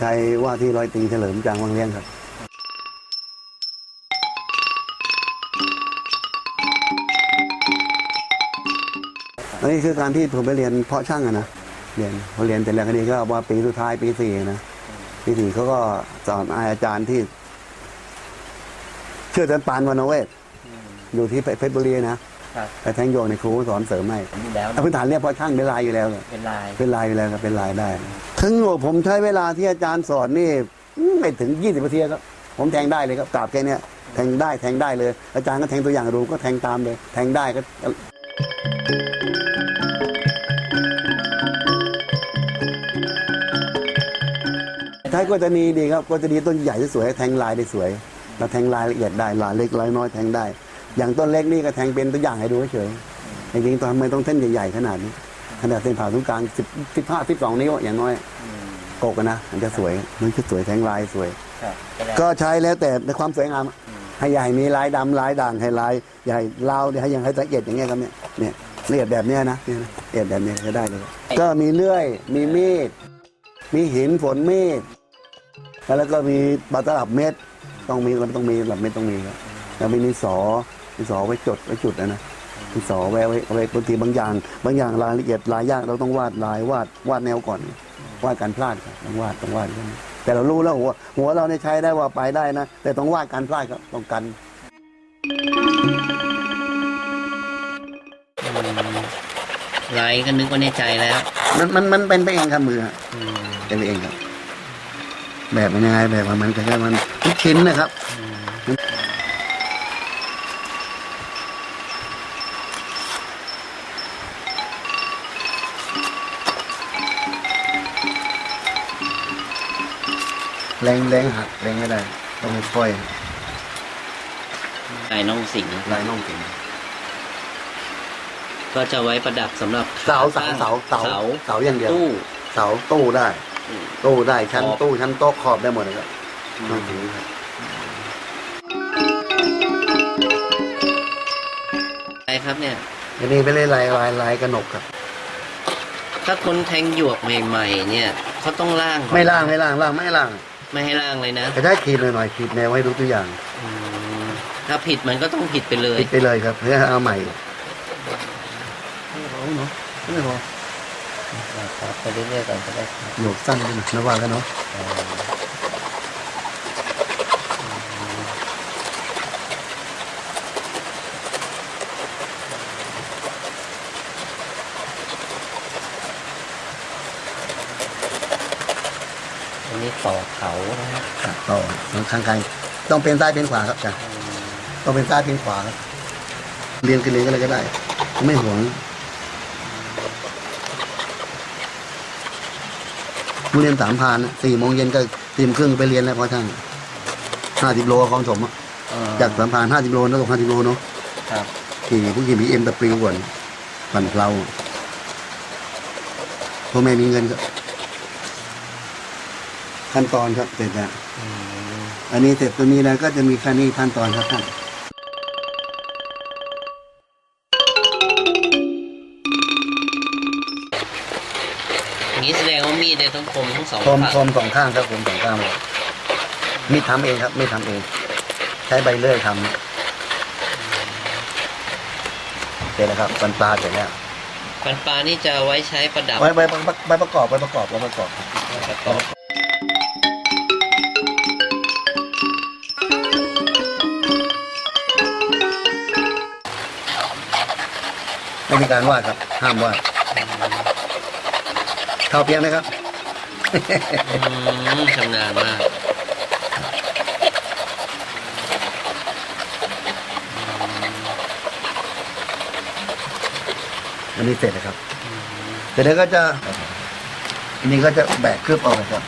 ใช้ว่าที่ร้อยตรีเฉลิมจางวังเลี้ยงครับอันนี้คือการที่ผมไปเรียนเพาะช่างอะนะเรียนพอเรียนเสร็จแล้วคดีก็ว่าปีสุดท้ายปีสี่นะปีสี่เขาก็สอนอาจารย์ที่ชื่ออาจารย์ปานวรรณเวศอยู่ที่เพชรบุรีนะ ครับ แต่แทงโยงในครูสอนเสริมให้อยู่แล้วแต่พื้นฐานเรียกเพาะช่างเป็นลายอยู่แล้วครับเป็นลายเป็นลายอยู่แล้วครับเป็นลายได้ ถึงว่าผมใช้เวลาที่อาจารย์สอนนี่ไม่ถึงยี่สิบนาทีครับ ผมแทงได้เลยครับกราบแค่เนี้ยแทงได้แทงได้เลย อาจารย์ก็แทงตัวอย่างดูก็แทงตามเลย แทงได้ก็ใช้กวตนีดีครับกวตนีต้นใหญ่สวยๆแทงลายได้สวยเราแทงลายละเอียดได้ลายเล็กลายน้อยแทงได้ อย่างต้นเล็กนี่ก็แทงเป็นตัวอย่างให้ดูเฉยๆจริงๆตอนทำไมต้องเส้นใหญ่ๆขนาดนี้ขนาดเส้นผ่าศูนย์กลางสิบสิบห้าสิบสองนิ้วอย่างน้อยอืมกกอะนะมันจะสวยมันจะสวยแทงลายสวยครับก็ได้ก็ใช้แล้วแต่ในความสวยงามให้ใหญ่มีลายดำลายด่างให้ลายใหญ่ลาวเนี่ยให้ยังให้ละเอียดอย่างเงี้ยครับเนี่ยเนี่ยละเอียดแบบเนี้ยนะเนี่ยนะละเอียดแบบเนี้ยจะได้เลย ก็มีเลื่อย มีมีด มีหินฝนมีด แล้วก็มีบาตลับเม็ด ต้องมีมันต้องมีตลับเม็ดต้องมีครับแล้วมีนิสอ นิสอไว้จดไว้จุดนะนะนิสอไว้ไว้ไว้บางทีบางอย่าง บางอย่างรายละเอียดลายยากเราต้องวาดลายวาดวาดแนวก่อนวาดการพลาดครับต้องวาดต้องวาดแค่นี้แต่เรารู้แล้วหัวหัวเราเนี่ยใช้ได้ว่าไปได้นะ แต่ต้องวาดการพลาดครับต้องกันลายก็นึกว่าในใจแล้ว มันมันมันเป็นไปเองครับมือฮะอืมเป็นไปเองครับ แบบมันยังไงแบบมันมันก็แค่มันทุกชิ้นนะครับ แรงแรงหักแรงไม่ได้ ต้องค่อยลายน้องสิงห์ๆลายน่องเก่งก็จะไว้ประดับสำหรับเสาเสาตั้งเสาเสาเสาเสาอย่างเดียวตู้ เสาตู้ได้ อืม ตู้ได้ชั้นขอบ ตู้ชั้นโต๊ะขอบได้หมดเลยครับน่องถึงครับอะไรครับเนี่ย อันนี้เป็นลายลายลายกระหนกครับ ถ้าคนแทงหยวกใหม่ๆเนี่ยเขาต้องล่างก่อนไม่ล่างไม่ล่างล่างไม่ล่าง ไม่ให้ล่างเลยนะแต่ได้ขีดหน่อยๆขีดแนวไว้ดูตัวอย่างอืมถ้าผิดมันก็ต้องผิดไปเลย ผิดไปเลยครับเพื่อเอาใหม่ไม่พอเนาะไม่พอครับไปเรื่อยๆก่อนก็ได้ครับหนวกสั้นไปหน่อยนะว่ากันเนาะ นนี้ต่อเขานะฮะครับต่อข้างๆต้องเป็นซ้ายเป็นขวาครับจ้ะอืมต้องเป็นซ้ายเป็นขวาครับเรียนกันเรียนกันเลยก็ได้ ไม่ห่วงเรียนสามพานนะสี่โมงเย็นก็ตีมครึ่งไปเรียนแล้วพอช่างห้าสิบโลของสมอะเอ่อจากสามพานห้าสิบโลนะตกห้าสิบโลเนาะครับขี่ผู้ขี่บีเอ็มตะปริวก่อนปั่นเพลาพ่อแม่มีเงินครับ ขั้นตอนครับเสร็จแล้วอืมอันนี้เสร็จตัวนี้แล้วก็จะมีแค่นี้ขั้นตอนครับท่านอย่างนี้แสดงว่ามีดเนี่ยต้องคมทั้งสองคมฝั่งคมสองข้างครับคมสองข้างเลยมีดทำเองครับไม่ทำเอง ใช้ใบเลื่อยทำเสร็จแล้วครับปันปลาเสร็จแล้วปันปลานี่จะไว้ใช้ประดับใบใบใบใบประกอบใบประกอบใบประกอบ ไม่มีการวาดครับ ห้ามวาดเข้าเพียงไหมครับอืมชำนาญมากอันนี้เสร็จแล้วครับเสร็จแล้วก็จะอันนี้ก็จะแบกเครือบออกนะครับ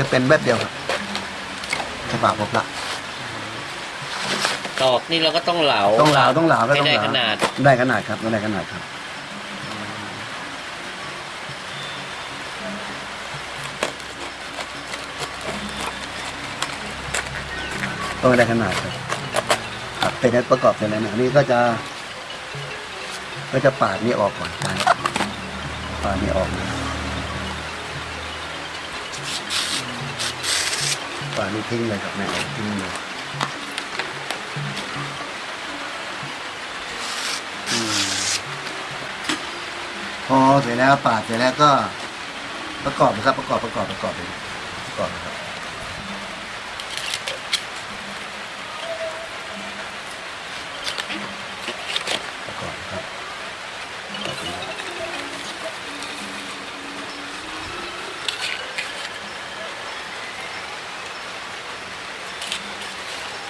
จะเป็นแบบเดียวครับฉบับผมละตอกนี่เราก็ต้องเหลาต้องเหลาต้องเหลาก็ให้ต้องได้เหลาขนาดได้ขนาดครับต้องได้ขนาดครับ ต้องได้ขนาดครับครับเป็นประกอบเสร็จแล้วเนี่ยอันนี้ก็จะ ก็จะปาดนี่ออกก่อนใช่ปาดนี่ออกนะ ปานี่ทิ้งเลยครับแม่ทิ้งเลยพอเสร็จแล้วปาดเสร็จแล้วก็ประกอบนะครับ ประกอบประกอบประกอบเลยประกอบนะครับ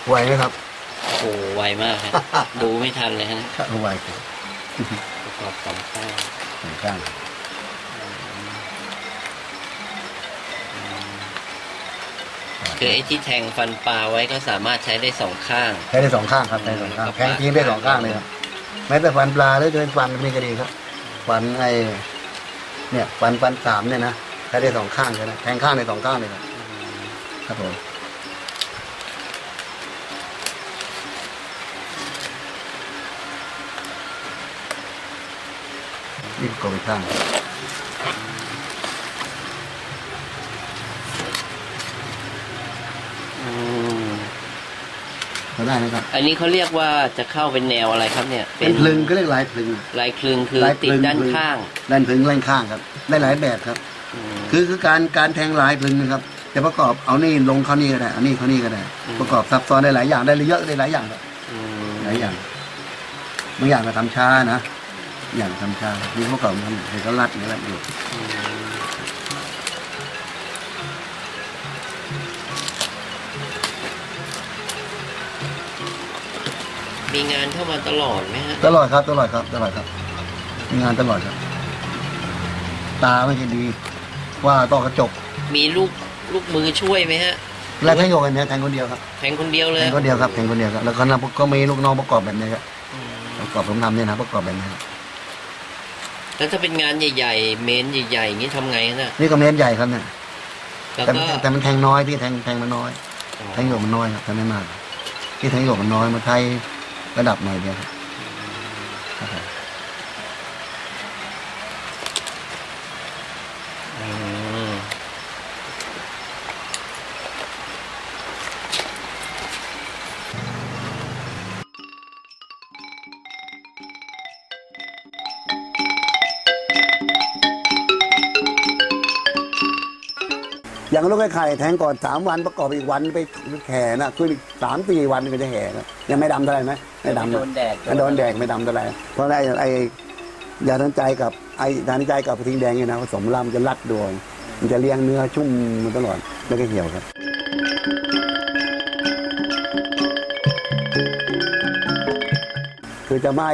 ไหวไหมครับ โอ้โหไวมากฮะ ดูไม่ทันเลยฮะครับไหวครับประกอบสองข้างสองข้างคือไอ้ที่แทงฟันปลาไว้ก็สามารถใช้ได้สองข้าง ใช้ได้สองข้างครับใช้ได้สองข้างแทงทีมได้สองข้างเลยครับแม้แต่ฟันปลาหรือเดินฟันนี่ก็ดีครับ ฟันไอ้เนี่ยฟันฟันสามเนี่ยนะใช้ได้สองข้างเลยนะแทงข้างในสองข้างเลยครับครับผม นี่โกไปข้างอืมเขาได้นะครับอันนี้เขาเรียกว่าจะเข้าเป็นแนวอะไรครับเนี่ย เป็นพลึงก็เรียกลายพลึงลายคลึงคือลายคลึติดงด้านข้างด้านพลึงด้านข้างครับ ได้หลายแบบครับอืมคือคือการการแทงลายพลึงนะครับจะประกอบเอานี่ลงเขานี่ก็ได้เอานี่เขานี่ก็ได้อืมประกอบซับซ้อนได้หลายอย่างได้เยอะได้หลายอย่างครับอืมหลายอย่างบางอย่างก็ทำช้านะ อย่างทำช้านี่เขาประกอบทำเห็นเขารัดนี่รัดอยู่อืมมีงานเข้ามาตลอดไหมฮะตลอดครับตลอดครับตลอดครับมีงานตลอดครับ ตาไม่ใช่ดี ว่าต่อกระจกมีลูกลูกมือช่วยไหมฮะและแทงโยกันเนี่ยแทงคนเดียวครับแทงคนเดียวเลแทยงคนเดียวครับแทงคนเดียวครับแล้วก็ก็มีลูกน้องประกอบแบบนี้ครับอืมประกอบผมทำเนี่ยนะประกอบแบบนี้ครับ แล้วถ้าเป็นงานใหญ่ๆ เมนใหญ่ๆอย่างนี้ทำไงนะนี่ก็เมตรใหญ่ครับเนี่ยแล้วแต่ก็แต่มันแทงน้อยที่แทงแทงมันน้อยแทงหยวกมันน้อยครับแทงไม่มากที่แทงหยวกมันน้อยมันใช้ระดับหน่อยเดียวครับครับผม อย่างลูกไอ้ไข่แทงก่อนสามวันประกอบอีกวันไปแห่นะขึ้นอีกสามสี่วันก็จะแห่นะยังไม่ดำเท่าไหร่ไหมไม่ดำโดนแดดไม่โดนแดดไม่ดำเท่าไหร่เพราะไอ้ไอ้ยาทันใจกับไอ้ยาทันใจกับกระทิงแดงเนี่ยนะผสมล่ำจะรัดดวง มันจะเลี้ยงเนื้อชุ่มมันตลอดแล้วก็เหี่ยวครับคือจะไม่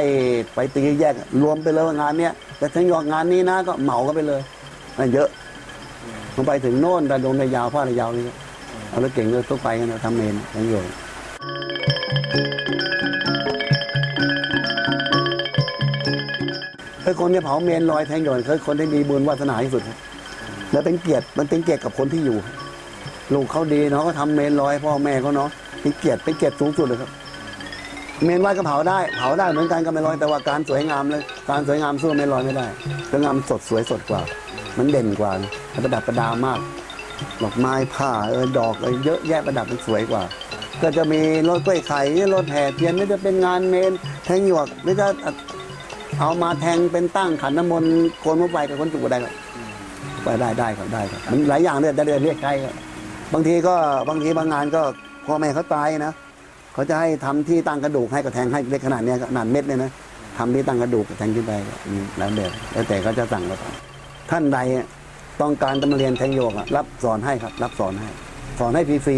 ไปตีแยกรวมไปเลยว่างานเนี้ยแต่ทั้งยอกงานนี้นะก็เหมากันไปเลยนั่นเยอะ มันไปถึงโน่นแต่โดนระยาวผ้าระยาวนี่เอาแล้วเก่งเลยต้องไปกันะทำเมนทั้งโยกเคยคนที่เผาเมนลอยแทงหยนเคยคนที่มีบุญวาสนาที่สุด แล้วเป็นเกียรติมันเป็นเกียรติกับคนที่อยู่ ลูกเขาดีเนาะก็ทำเมนลอยพ่อแม่เขาเนาะเป็นเกียรติเป็นเกียรติสูงสุดเลยครับ เมนไหว้ก็เผาได้ เผาได้เหมือนกันก็ไม่ลอยแต่ว่าการสวยงามเลยการสวยงามสู้เมนลอยไม่ได้สวยงามสดสวยสดกว่า มันเด่นกว่าประดับประดามาก ดอกไม้ผ้าเออดอกเออเยอะแยะประดับมันสวยกว่า ก็จะมีรถกล้วยไข่รถแห่เทียนไม่จะเป็นงานเมนแทงหยวกหรือจะเอามาแทงเป็นตั้งขันน้ำมนต์โคนมะไฟกับคนจุกได้ครับไปได้ได้ครับได้ครับมันหลายอย่างเลยจะเรียเรียกใช้ครับบางทีก็บางทีบางงานก็พ่อแม่เขาตายนะเขาจะให้ทำที่ตั้งกระดูกให้กับแทงให้เล็กขนาดนี้ขนาดเม็ดเลยนะทำที่ตั้งกระดูกแทงขึ้นไปก็มีหลายแบบแล้วแต่เขาจะสั่งเรา ท่านใดต้องการจะมาเรียนแทงโยกรับสอนให้ครับ รับสอนให้ สอนให้ฟรี